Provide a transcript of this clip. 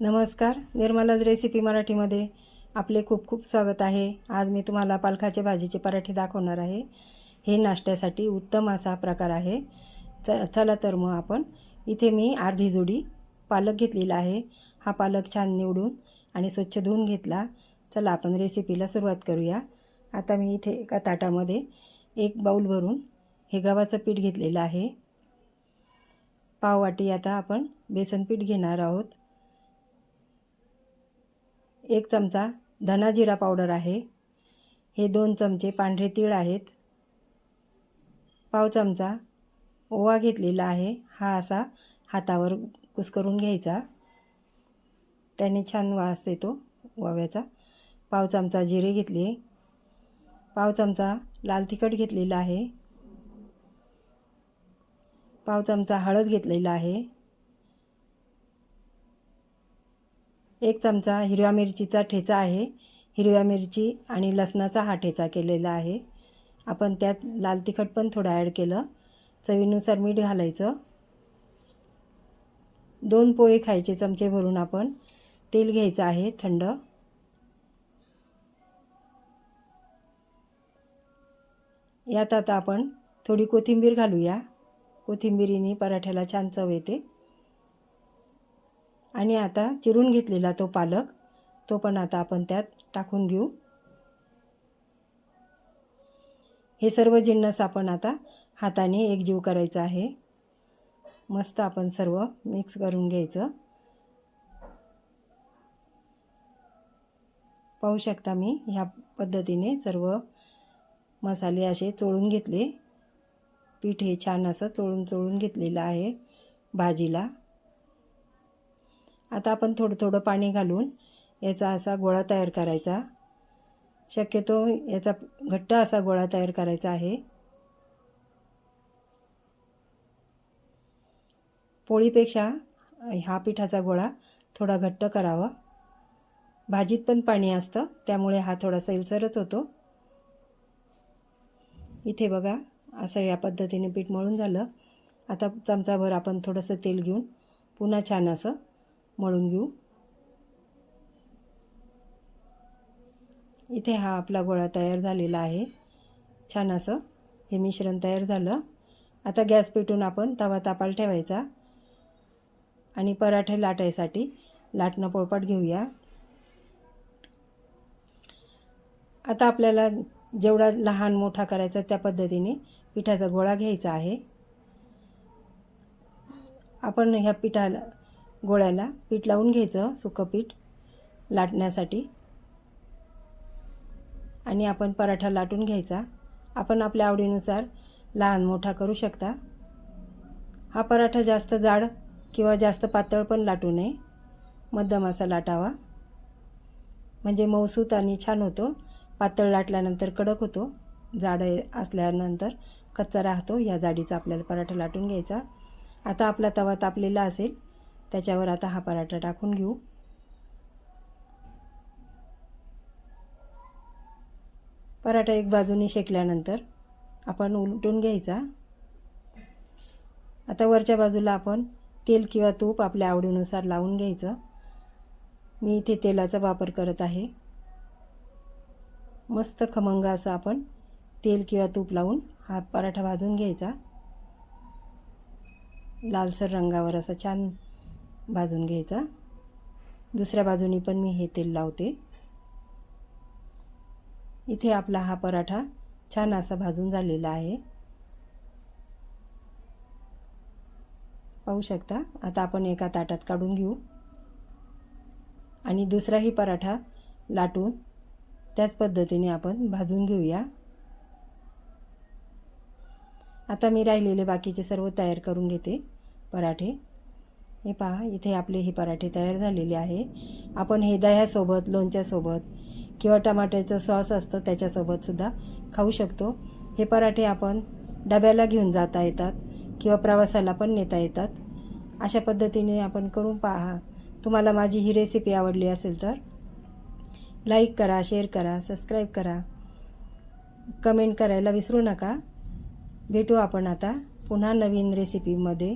नमस्कार निर्मलाज रेसिपी मराठीमध्ये आपले खूप खूप स्वागत आहे. आज मी तुम्हाला पालखाचे भाजीचे पराठे दाखवणार आहे. हे नाश्त्यासाठी उत्तम असा प्रकार आहे. च चला तर मग आपण इथे मी अर्धी जोडी पालक घेतलेला आहे. हा पालक छान निवडून आणि स्वच्छ धुवून घेतला. चला आपण रेसिपीला सुरुवात करूया. आता मी इथे एका ताटामध्ये एक बाऊल भरून हे गव्हाचं पीठ घेतलेलं आहे. पाववाटी आता आपण बेसन पीठ घेणार आहोत. एक चमचा धना जिरा पावडर आहे. हे दोन चमचे पांढरे तीळ आहेत. पाव चमचा ओवा घेतलेला आहे. हा असा हातावर कुस्करून घ्यायचा. त्याने छान वास येतो ओव्याचा. पाव चमचा जिरे घेतले. पाव चमचा लाल तिखट घेतलेला आहे. पाव चमचा हळद घेतलेला आहे. एक चमचा हिरव्या मिरचीचा ठेचा आहे. हिरव्या मिरची आणि लसणाचा हा ठेचा केलेला आहे. आपण त्यात लाल तिखट पण थोडं ॲड केलं. चवीनुसार मीठ घालायचं. दोन पोहे खायचे चमचे भरून आपण. तेल घ्यायचं आहे थंड. यात आता आपण थोडी कोथिंबीर घालूया. कोथिंबीरीने पराठ्याला छान चव येते. आणि आता चिरून घेतलेला तो पालक तो पण आता आपण त्यात टाकून घेऊ हे सर्व जिन्नस आपण आता हाताने एकजीव करायचा आहे. मस्त आपण सर्व मिक्स करून घ्यायचं. पाहू शकता मी ह्या पद्धतीने सर्व मसाले असे चोळून घेतले. पीठ हे छान असं चोळून चोळून घेतलेलं आहे भाजीला. आता आपण थोडं थोडं पाणी घालून याचा असा गोळा तयार करायचा. शक्यतो याचा घट्ट असा गोळा तयार करायचा आहे. पोळीपेक्षा हा पिठाचा गोळा थोडा घट्ट करावा. भाजीत पण पाणी असतं त्यामुळे हा थोडा सैलसरच होतो. इथे बघा असं या पद्धतीने पीठ मळून झालं. आता चमचाभर आपण थोडंसं तेल घेऊन पुन्हा छान असं मळून घेऊ. इथे हा आपला गोळा तयार झालेला आहे. छान असं हे मिश्रण तयार झालं. आता गॅस पेटून आपण तवा तापाल ठेवायचा. आणि पराठे लाटायसाठी लाटणं पोळपाट घेऊया. आता आपल्याला जेवढा लहान मोठा करायचा त्या पद्धतीने पिठाचा गोळा घ्यायचा आहे. आपण ह्या पिठाला गोळ्याला पीठ लावून घ्यायचं सुकं पीठ लाटण्यासाठी. आणि आपण पराठा लाटून घ्यायचा. आपण आपल्या आवडीनुसार लहान मोठा करू शकता. हा पराठा जास्त जाड किंवा जास्त पातळ पण लाटू नये. मध्यम असा लाटावा. म्हणजे मऊसूत आणि छान होतो. पातळ लाटल्यानंतर कडक होतो. जाड असल्यानंतर कच्चा राहतो. या जाडीचा आपल्याला पराठा लाटून घ्यायचा. आता आपला तवा तापलेला असेल. त्याच्यावर आता हा पराठा टाकून घेऊ. पराठा एक बाजूने शेकल्यानंतर आपण उलटून घ्यायचा. आता वरच्या बाजूला आपण तेल किंवा तूप आपल्या आवडीनुसार लावून घ्यायचं. मी इथे तेलाचा वापर करत आहे. मस्त खमंग असं आपण तेल किंवा तूप लावून हा पराठा भाजून घ्यायचा. लालसर रंगावर असं छान भाजून घ्यायचा. दुसऱ्या बाजूनी पण मी हे तेल लावते. इथे आपला हा पराठा छान असा भाजून झालेला आहे. पाहू शकता? आता आपण एका ताटात काढून घेऊ. आणि दुसराही पराठा लाटून त्याच पद्धतीने आपण भाजून घेऊया. आता मी राहिलेले बाकीचे सर्व तयार करून घेते पराठे. हे पहा इथे आपले हे पराठे तयार झालेले आहे. आपण हे दह्यासोबत लोणच्यासोबत किंवा टमाट्याचं सॉस असतं त्याच्यासोबतसुद्धा खाऊ शकतो. हे पराठे आपण डब्याला घेऊन जाता येतात किंवा प्रवासाला पण नेता येतात. अशा पद्धतीने आपण करून पहा. तुम्हाला माझी ही रेसिपी आवडली असेल तर लाईक करा शेअर करा सबस्क्राईब करा. कमेंट करायला विसरू नका. भेटू आपण आता पुन्हा नवीन रेसिपीमध्ये